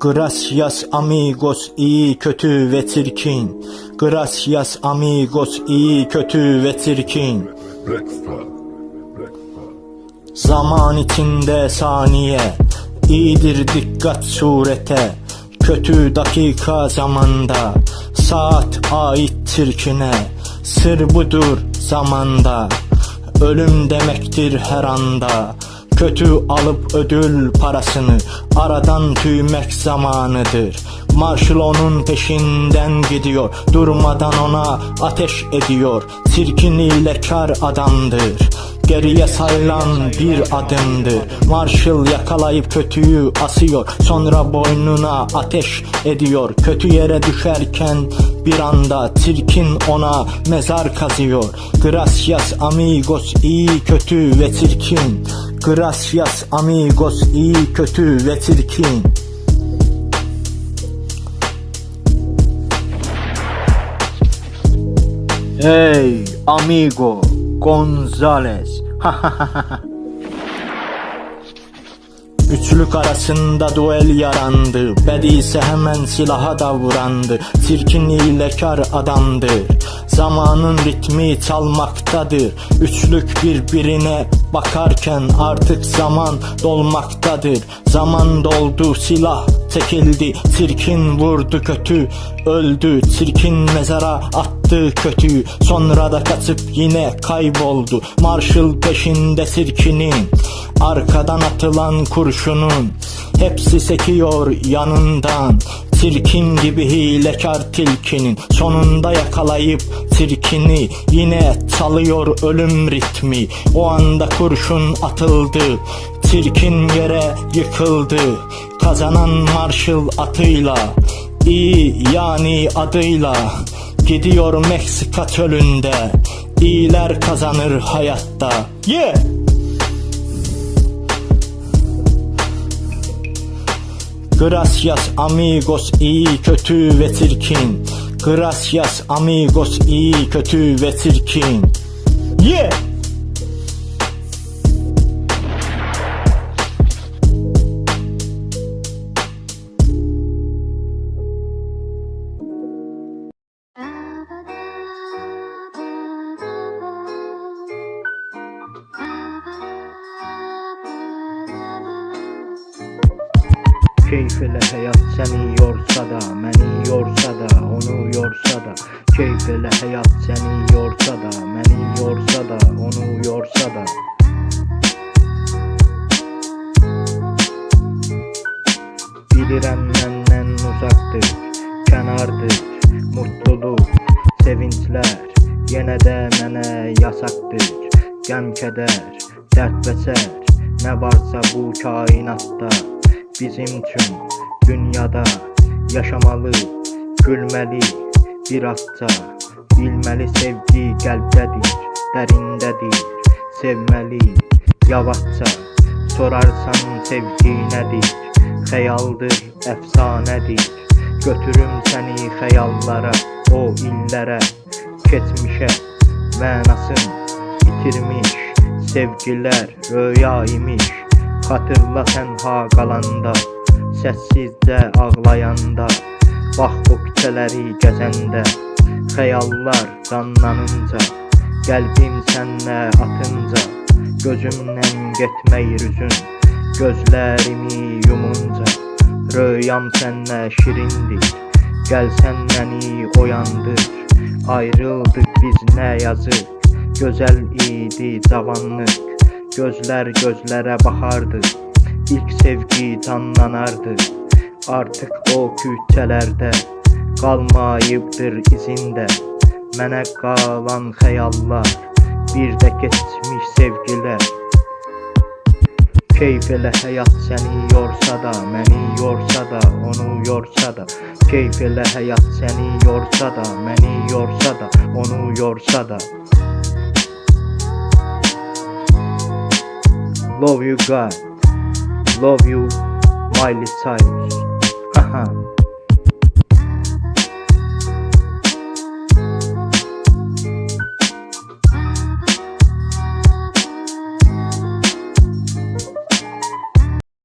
Gracias amigos iyi kötü ve çirkin. Gracias amigos iyi kötü ve çirkin. Zaman içinde saniye iyidir dikkat surete. Kötü dakika zamanda Saat ait çirkine. Sır budur zamanda Ölüm demektir her anda Kötü alıp ödül parasını Aradan tüymek zamanıdır. Marshall onun peşinden gidiyor Durmadan ona ateş ediyor. Çirkin ile kar adamdır Geriye sayılan bir adımdır. Marshall yakalayıp kötüyü asıyor Sonra boynuna ateş ediyor. Kötü yere düşerken bir anda Çirkin ona mezar kazıyor. Gracias amigos iyi kötü ve çirkin Gracias amigos iyi kötü ve çirkin Hey amigo Gonzales. Üçlük arasında duel yarandı. Bedi ise hemen silaha davrandı. Çirkin hilekar adamdır Zamanın ritmi çalmaktadır. Üçlük birbirine bakarken artık zaman dolmaktadır. Zaman doldu silah çekildi. Çirkin vurdu kötü öldü. Çirkin mezara attı kötüyü Sonra da kaçıp yine kayboldu. Marshall peşinde çirkinin Arkadan atılan kurşunun. Hepsi sekiyor yanından. Çirkin gibi hilekar tilkinin. Sonunda yakalayıp çirkini Yine çalıyor ölüm ritmi. O anda kurşun atıldı Çirkin yere yıkıldı. Kazanan Marshall atıyla İyi yani adıyla Gidiyor Meksika çölünde İyiler kazanır hayatta Yeah! Gracias amigos iyi kötü ve çirkin Gracias amigos iyi kötü ve çirkin Yeah! Keyif ile hayat seni yorsa da Məni yorsa da onu yorsa da. Keyif ile hayat seni yorsa da Məni yorsa da onu yorsa da. Bilirəm məndən uzaqdır Kənardır mutluluq Sevinclər yenə də mənə yasaqdır Qəm kədər, dərd və sər Nə varsa bu kainatda Bizim üçün dünyada yaşamalı, gülməli bir azca Bilməli sevgi qəlbdədir, dərindədir Sevməli yavaşca Sorarsan sevgi nədir? Xəyaldır, əfsanədir Götürüm səni xəyallara, o illərə Keçmişə mənasın itirmiş Sevgilər röya imiş Hatırla tənha qalanda Səssizcə ağlayanda Bax o küçələri gəzəndə Xəyallar canlanınca Qəlbim sənlə atınca Gözümdən getməyir üzün Gözlərimi yumunca Röyam sənlə şirindir Gəlsən məni oyandır Ayrıldıq biz nə yazıq Gözəl idi cavanlıq Gözler gözlere bakardı İlk sevgi canlanardı. Artık o küçelerde Kalmayıptır izinde. Mənə qalan xəyallar Bir də keçmiş sevgilər Keyf elə həyat səni yorsa da Məni yorsa da, onu yorsa da. Keyf elə həyat səni yorsa da Məni yorsa da, onu yorsa da Love you God. Love you Miley Cyrus.